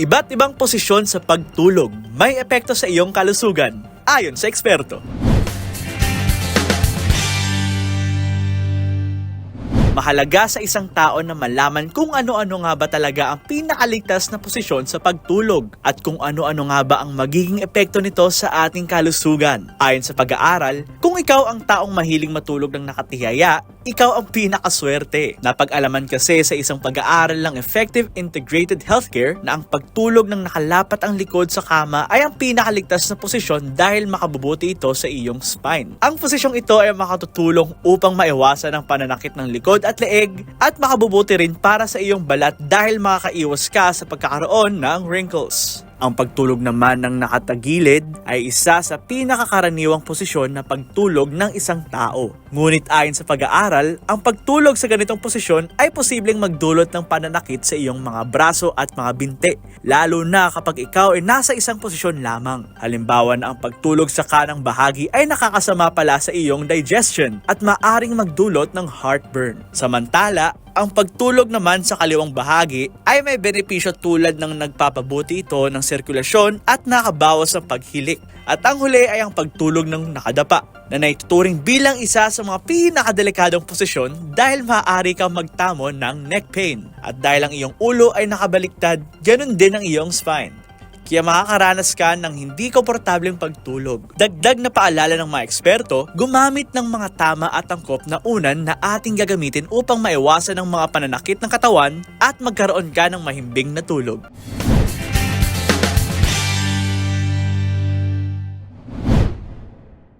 Iba't ibang posisyon sa pagtulog may epekto sa iyong kalusugan ayon sa eksperto. Mahalaga sa isang tao na malaman kung ano-ano nga ba talaga ang pinakaligtas na posisyon sa pagtulog at kung ano-ano nga ba ang magiging epekto nito sa ating kalusugan. Ayon sa pag-aaral, kung ikaw ang taong mahiling matulog ng nakatihaya, ikaw ang pinakaswerte. Napag-alaman kasi sa isang pag-aaral ng Effective Integrated Healthcare na ang pagtulog ng nakalapat ang likod sa kama ay ang pinakaligtas na posisyon dahil makabubuti ito sa iyong spine. Ang posisyong ito ay makatutulong upang maiwasan ang pananakit ng likod at leeg at makabubuti rin para sa iyong balat dahil makakaiwas ka sa pagkakaroon ng wrinkles. Ang pagtulog naman ng nakatagilid ay isa sa pinakakaraniwang posisyon na pagtulog ng isang tao. Ngunit ayon sa pag-aaral, ang pagtulog sa ganitong posisyon ay posibleng magdulot ng pananakit sa iyong mga braso at mga binti, lalo na kapag ikaw ay nasa isang posisyon lamang. Halimbawa na ang pagtulog sa kanang bahagi ay nakakasama pala sa iyong digestion at maaring magdulot ng heartburn. Samantala, ang pagtulog naman sa kaliwang bahagi ay may benepisyo tulad ng nagpapabuti ito ng sirkulasyon at nakabawas ng paghilik. At ang huli ay ang pagtulog ng nakadapa na naituturing bilang isa sa mga pinakadelikadong posisyon dahil maaari kang magtamo ng neck pain. At dahil ang iyong ulo ay nakabaliktad, ganun din ang iyong spine. Kaya makakaranas ka ng hindi komportableng pagtulog. Dagdag na paalala ng mga eksperto, gumamit ng mga tama at angkop na unan na ating gagamitin upang maiwasan ang mga pananakit ng katawan at magkaroon ka ng mahimbing na tulog.